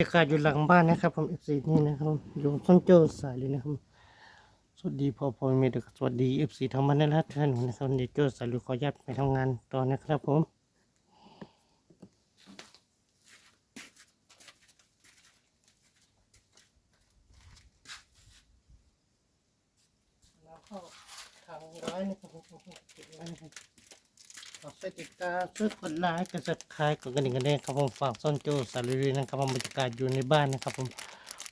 บรรยากาศอยู่หลังบ้านนะครับ ผมเอฟซีนี่นะครับอยู่ซ่องเจอสายเลยนะครับ สวัสดีพ่อพ่อม่เด็กสวัสดีเอฟซีทั้งบ้านและท่านนะครับเด็กเจอสายหรือขออนุญาตไปทำงานต่อนะครับผมแล้วก็ทางร้อยนะครับ ผมติดไว้นะครับฝากช่วยติดตายกดไลค์กดซับสไครต์กดกระดิกกันด้วยครับผมฝากซ่อนโจสารีนะครับผมบรรยากาศอยู่ในบ้านนะครับผม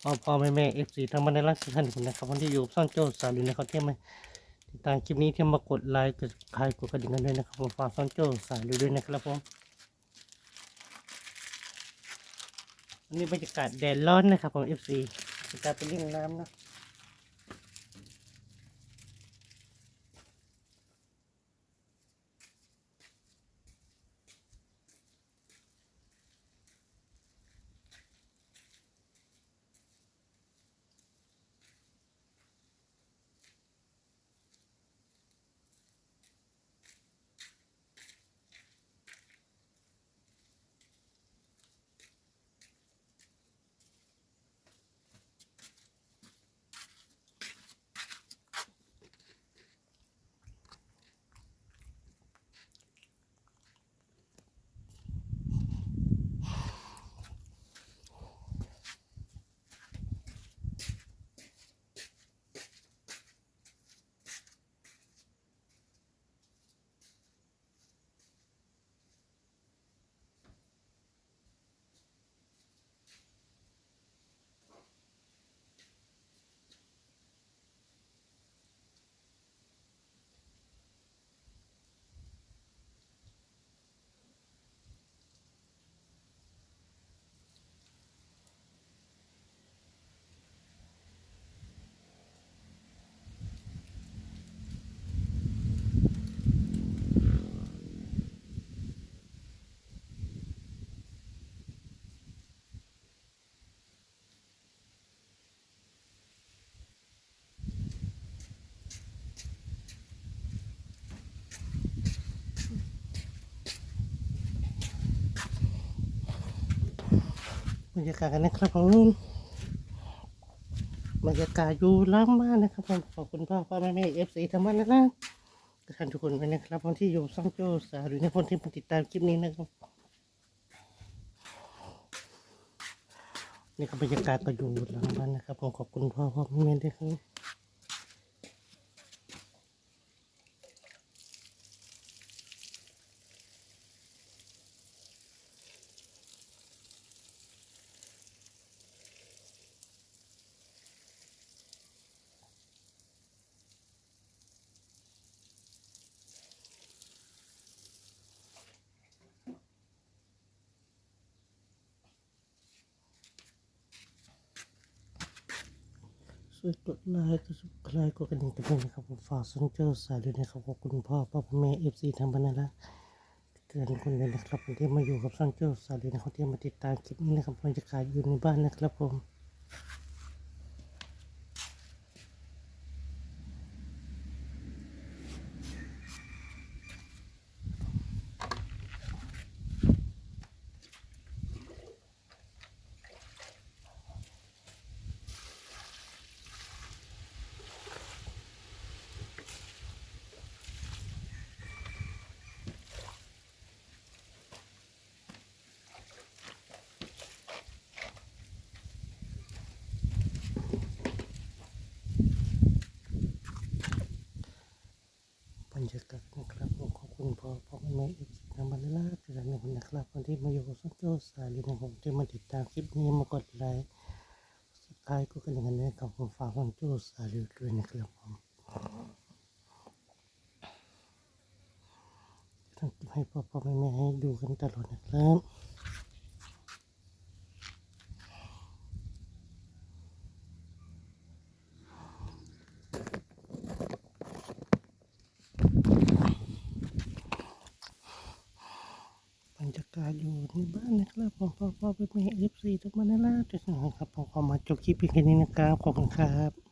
พ่อพ่อแม่แม่เอฟซีทั้งบ้านในรักทุกท่านนะครับคนที่อยู่ซ่อนโจสารีนะครับที่มาติดตามคลิปนี้ที่มากดไลค์กดซับสไครต์กดกระดิ่งกันด้วยนะครับผมฝากซ่อนโจสารีด้วยนะครับผมวันนี้บรรยากาศแดดร้อนนะครับผมเอฟซีจะการไปเล่นน้ำนะ บรรยากาศกันนะครับผมบรรยากาศอยู่ล้างบ้านนะครับผมขอบคุณพ่อพ่อแม่แม่เอฟซีทั้งบ้านนะทุกท่านทุกคนไปนะครับคนที่อยู่ซ่องโจ้สาหรือในคนที่ติดตามคลิปนี้นะครับนี่ก็บรรยากาศก็อยู่หลังบ้านนะครับผมขอบคุณพ่อพ่อแม่แม่ด้วยครับ วยกดไลค์กดซับสไครต์กดกระดิ่งกันด้วยนะครับผมฝากซ่งเจ้าสาหรือนะครับขอบคุณพ่อพ่อแม่เอฟซีทางบ้านนะเตือนคนเลยนะครับผมที่มาอยู่กับซ่งเจ้าสาหรือนะครับที่มาติดตามคลิปนี้นะครับบรรยากาศอยู่ในบ้านนะครับผม รรยากาศนะครับผมขอบคุณพ่อพ่อแม่เอฟซีทางบ้านลาทุกท่านนะครับคนที่มาอยู่กับซ่องโจ้สาหรือนะครับที่มาติดตามคลิปนี้มากดไลค์สกายก็กันอย่างนั้นนะครับผมฝากซ่องโจ้สาหรือด้วยนะครับผมต้องให้พ่อพ่อแม่ให้ดูกันตลอดนะครับ รรยากาศอยู่ในบ้านนะครับผมพ่อพ่อแม่เอฟซีทุกมานาลาทุกท่งครับผมขอมาจบคลิปเพียงแค่นี้นะครับ ขอบคุณครับ